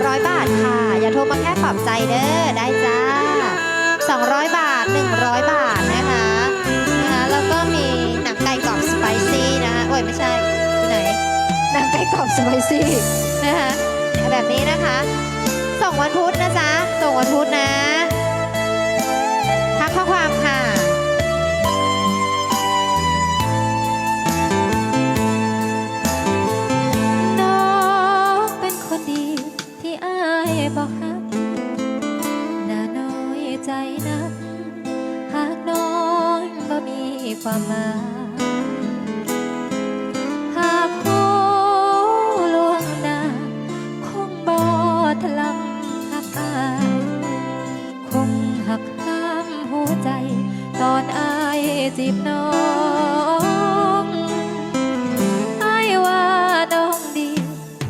200 บาทค่ะ อย่าโทรมาแค่ปลอบใจเด้อได้จ้า 200 บาท 100 บาทนะคะนะคะแล้วก็มีหนังไก่กรอบสไปซี่นะคะโอ้ยไม่ใช่ที่ไหนหนังไก่กรอบสไปซี่นะคะแบบนี้นะคะ ส่งวันพุธนะจ๊ะส่งวันพุธนะ ใจนักหากน้องบ่มีความหมายหากผู้ลวงหน้าคงบ่ทลำหักอายคงหักห้ามหัวใจ ตอนอายจีบน้องอายว่าน้องดี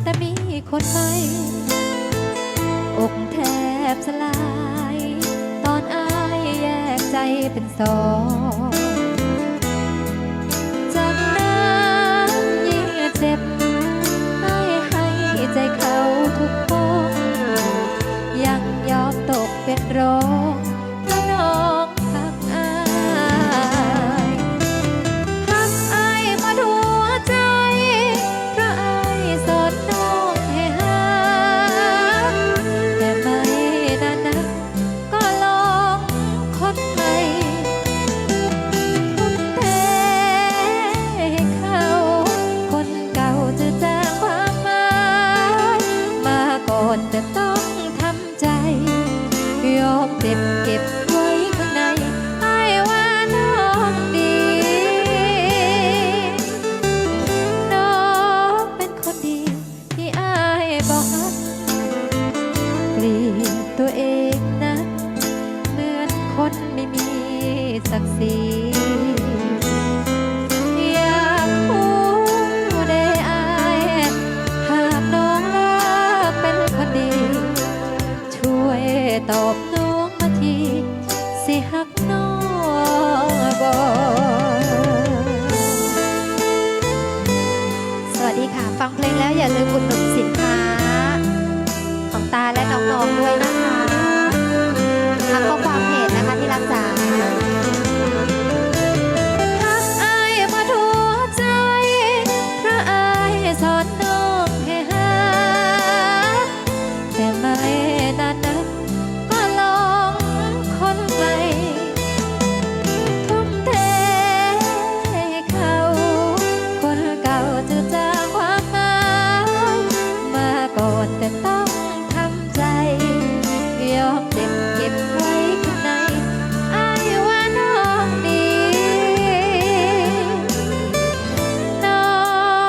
แต่มีคนใหม่อกแทบสลาย เป็นสองจากนั้นยิ่งเจ็บไม่ให้ใจเขาทุกปนยังยอมตกเป็นรอง คนไม่มีศักดิ์ศรีอยากพูดได้อายหากน้องเลิกเป็นคนดี ช่วยตอบน้องมาที สิหักน้องบอกสวัสดีค่ะ ฟังเพลงแล้วอย่าลืมอุดหนุนสินค้า ของตาและน้องๆด้วยนะคะทักข้อความ แต่ต้องทำใจยอมเจ็บเก็บไว้ข้างในอายว่าน้องดี น้อ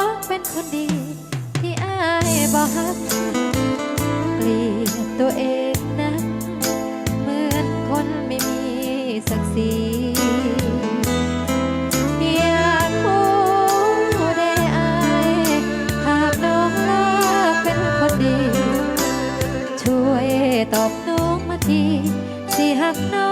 งเป็นคนดี ที่อายบอกฮักเกลียดตัวเอง ตอบน้องมาทีสิหักน้อง